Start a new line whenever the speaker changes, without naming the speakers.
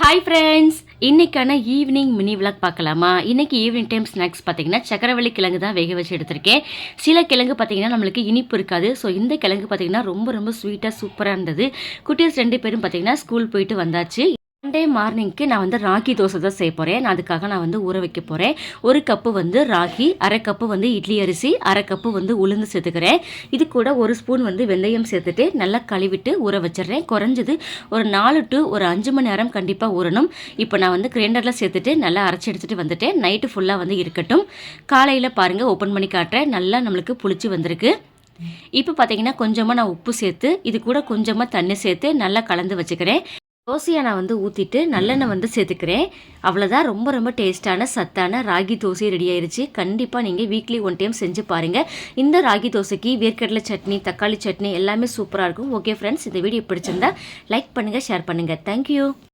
Hi friends இன்றைக்கான evening mini vlog பார்க்கலாமா? இன்னைக்கு ஈவினிங் டைம் ஸ்நாக்ஸ் பார்த்தீங்கன்னா சக்கரவள்ளி கிழங்கு தான் வேக வச்சு எடுத்திருக்கேன். சில கிழங்கு பார்த்தீங்கன்னா நம்மளுக்கு இனிப்பு இருக்காது. ஸோ இந்த கிழங்கு பார்த்தீங்கன்னா ரொம்ப ரொம்ப ஸ்வீட்டாக சூப்பராக இருந்தது. குட்டீஸ் ரெண்டு பேரும் பார்த்தீங்கன்னா ஸ்கூல் போயிட்டு வந்தாச்சு. சண்டே மார்னிங்க்கு நான் வந்து ராகி தோசை தான் செய்ய போகிறேன் நான் அதுக்காக நான் வந்து ஊற வைக்க போகிறேன் ஒரு கப்பு வந்து ராகி அரை கப்பு வந்து இட்லி அரிசி அரை கப்பு வந்து உளுந்து சேர்த்துக்கிறேன். இது கூட ஒரு ஸ்பூன் வந்து வெந்தயம் சேர்த்துட்டு நல்லா கழுவிட்டு ஊற வச்சிடுறேன். குறைஞ்சது ஒரு நாலு டு ஒரு அஞ்சு மணி நேரம் கண்டிப்பாக ஊறணும். இப்போ நான் வந்து கிரைண்டரில் சேர்த்துட்டு நல்லா அரைச்சி எடுத்துகிட்டு வந்துட்டேன். நைட்டு ஃபுல்லாக வந்து இருக்கட்டும். காலையில் பாருங்கள் ஓப்பன் பண்ணி காட்டுறேன். நல்லா நம்மளுக்கு புளிச்சு வந்திருக்கு. இப்போ பார்த்தீங்கன்னா கொஞ்சமாக நான் உப்பு சேர்த்து இது கூட கொஞ்சமாக தண்ணி சேர்த்து நல்லா கலந்து வச்சுக்கிறேன். தோசையை நான் வந்து ஊற்றிட்டு நல்லெண்ணெய் வந்து சேர்த்துக்கிறேன். அவ்வளோதான் ரொம்ப ரொம்ப டேஸ்ட்டான சத்தான ராகி தோசை ரெடி ஆயிடுச்சு கண்டிப்பாக நீங்கள் வீக்லி ஒன் டைம் செஞ்சு பாருங்கள் இந்த ராகி தோசைக்கு வேர்க்கடலை சட்னி தக்காளி சட்னி எல்லாமே சூப்பராக இருக்கும். ஓகே ஃப்ரெண்ட்ஸ் இந்த வீடியோ பிடிச்சிருந்தா லைக் பண்ணுங்கள் ஷேர் பண்ணுங்கள் தேங்க்யூ